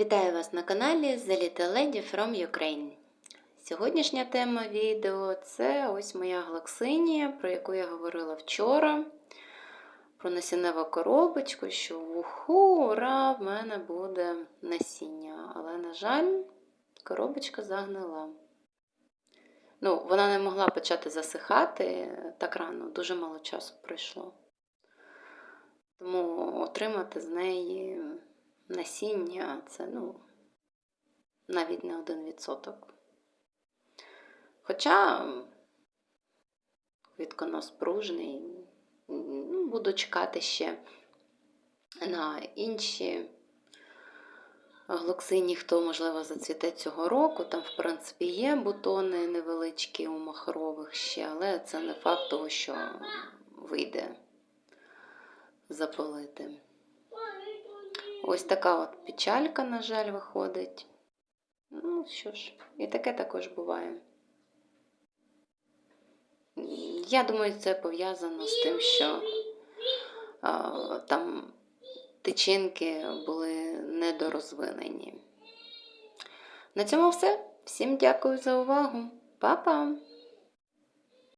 Вітаю вас на каналі The Little Lady from Ukraine. Сьогоднішня тема відео це ось моя глоксинія, про яку я говорила вчора. Про насінневу коробочку, що уху, ура, в мене буде насіння. Але, на жаль, коробочка загнила. Ну, вона не могла почати засихати так рано, дуже мало часу пройшло. Тому отримати з неї насіння це ну, навіть не один відсоток. Хоча квітконос пружний, ну, буду чекати ще на інші глоксині, хто, можливо, зацвіте цього року. Там, в принципі, є бутони невеличкі у махрових ще, але це не факт того, що вийде запалити. Ось така от печалька, на жаль, виходить. Ну що ж, і таке також буває. Я думаю, це пов'язано з тим, що а, там тичинки були недорозвинені. На цьому все. Всім дякую за увагу. Па-па!